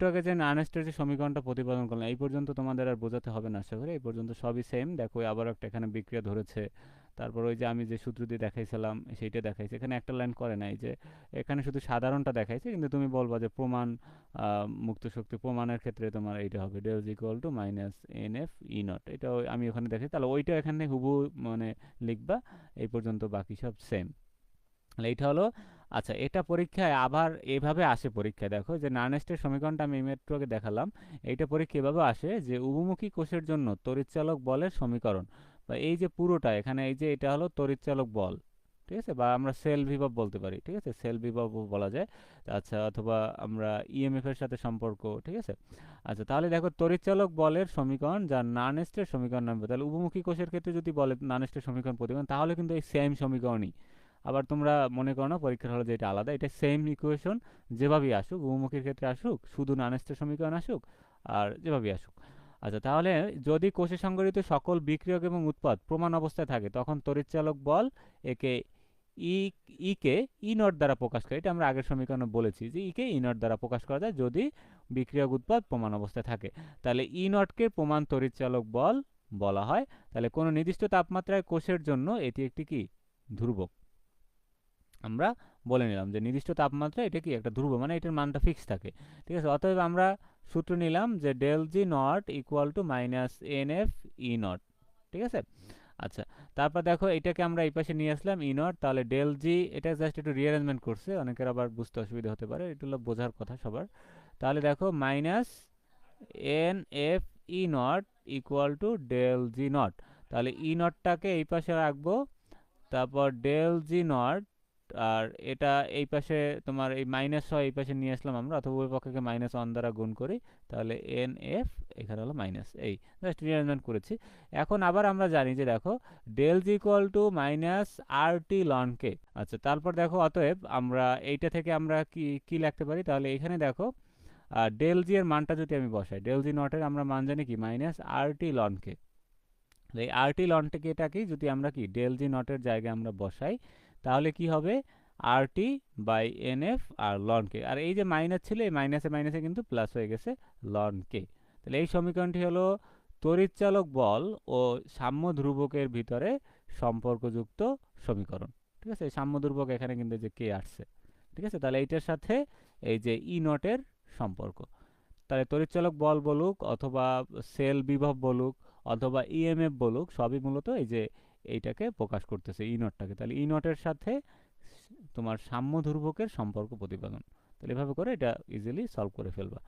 একটু আগে যে আর্নেস্টের যে সমীকরণটা প্রতিপাদন করলাম এই পর্যন্ত তোমাদের আর বোঝাতে হবে না আশা করি। এই পর্যন্ত সবই সেম দেখো আবার একটা এখানে বিক্রিয়া ধরেছে। তারপর ওই যে আমি যে সূত্র দিয়ে দেখাইছিলাম, সেইটা দেখাইছে। এখানে একটা লাইন করে নাই যে, এখানে শুধু সাধারণটা দেখাইছে, কিন্তু তুমি বলবা যে প্রমাণ মুক্ত শক্তি প্রমাণের ক্ষেত্রে তোমার এইটা হবে। Del equal to minus N F E naught এটা আমি ওখানে দেখাই। তাহলে ওইটা এখানে হুবু মানে লিখবা। এই পর্যন্ত বাকি সব সেম এইটা হলো আচ্ছা এটা পরীক্ষায় আবার এভাবে আসে পরীক্ষায়, দেখো যে নান নার্নেস্টের সমীকরণটা আমি একটু আগে দেখালাম। এইটা পরীক্ষা এভাবে আসে যে উভমুখী কোষের জন্য তড়িৎচালক বলের সমীকরণ। বা এই যে পুরোটা, এখানে এই যে এটা হলো তড়িৎচালক বল, ঠিক আছে? বা আমরা সেল বিভব বলতে পারি, ঠিক আছে? সেল বিভব বলা যায়। আচ্ছা অথবা আমরা ইএমএফ এর সাথে সম্পর্ক, ঠিক আছে? আচ্ছা তাহলে দেখো তড়িৎচালক বলের সমীকরণ যা নান নানেস্টের সমীকরণ নামবে, তাহলে উভমুখী কোষের ক্ষেত্রে যদি বলে নানেস্টের সমীকরণ প্রতিকরণ তাহলে কিন্তু এই সেম সমীকরণই। আবার তোমরা মনে করো না, পরীক্ষার হলে যে এটা আলাদা, এটা সেম ইকুয়েশন যেভাবেই আসুক, বহুমুখীর ক্ষেত্রে আসুক, শুধু নানেস্টের সমীকরণ আসুক আর যেভাবেই আসুক। আচ্ছা তাহলে যদি কোষে সংগঠিত সকল বিক্রিয়ক এবং উৎপাদ প্রমাণ অবস্থায় থাকে, তখন তড়িৎচালক বল একে ই, ইকে ই নট দ্বারা প্রকাশ করে। এটা আমরা আগের সমীকরণে বলেছি যে ইকে ই নট দ্বারা প্রকাশ করা যায় যদি বিক্রিয়ক উৎপাদ প্রমাণ অবস্থায় থাকে। তাহলে ই নটকে প্রমাণ তড়িৎচালক বল বলা হয়। তাহলে কোনো নির্দিষ্ট তাপমাত্রায় কোষের জন্য এটি একটি কি? ধ্রুবক। আমরা বলে নিলাম যে নির্দিষ্ট তাপমাত্রা এটা কি একটা ধ্রুব মানে এটার মানটা ফিক্স থাকে। ঠিক আছে? অতএব আমরা সূত্র নিলাম যে del G naught equal to minus N F E naught ঠিক আছে? আচ্ছা তারপর দেখো এটাকে আমরা এই পাশে নিয়ে আসলাম ই নট তাহলে ডেল জি এটা জাস্ট একটু রিঅ্যারেঞ্জমেন্ট করছে, অনেকের আবার বুঝতে অসুবিধা হতে পারে এটা হলো বোঝার কথা সবার। তাহলে দেখো minus N F E naught equal to del G naught তাহলে ই নটটাকে এই পাশে রাখব, তারপর ডেল জি নট আর এটা এই পাশে তোমার এই মাইনাস হয় এই পাশে নিয়ে আসলাম আমরা, অথবা ওই পক্ষকে মাইনাস ওয়ান দ্বারা গুণ করি, তাহলে এন এফ এখানে হলো মাইনাস এই। জাস্ট রিঅ্যারেঞ্জমেন্ট করেছি। এখন আবার আমরা জানি যে দেখো del G equal to minus R T ln K আচ্ছা তারপর দেখো অতএব আমরা এইটা থেকে আমরা কি কি লিখতে পারি? তাহলে এখানে দেখো ডেল জি এর মানটা যদি আমি বসাই ডেল জি নটের আমরা মান জানি কি? মাইনাস আর টি লন কে এই আর টি লন কে? এটাকেই যদি আমরা কি ডেল জি নটের জায়গায় আমরা বসাই তাহলে কি হবে? R T by N F R ln K আর এই যে মাইনাস ছিল, এই মাইনাসে মাইনাসে কিন্তু প্লাস হয়ে গেছে লন কে তাহলে এই সমীকরণটি হলো তড়িৎচালক বল ও সাম্য ধ্রুবকের ভিতরে সম্পর্কযুক্ত সমীকরণ। ঠিক আছে? সাম্য ধ্রুবক এখানে কিন্তু যে কে আসছে। ঠিক আছে? তাহলে এইটার সাথে এই যে ই নটের সম্পর্ক। তাহলে তড়িৎচালক বল বলুক অথবা সেল বিভব বলুক অথবা ইএমএফ বলুক, সবই মূলত এই যে এইটাকে প্রকাশ করতেছে ই নটটাকে। তাহলে ই নটের সাথে তোমার সাম্য ধ্রুবকের সম্পর্ক প্রতিপাদন। তাহলে এভাবে করে এটা ইজিলি সলভ করে ফেলবা।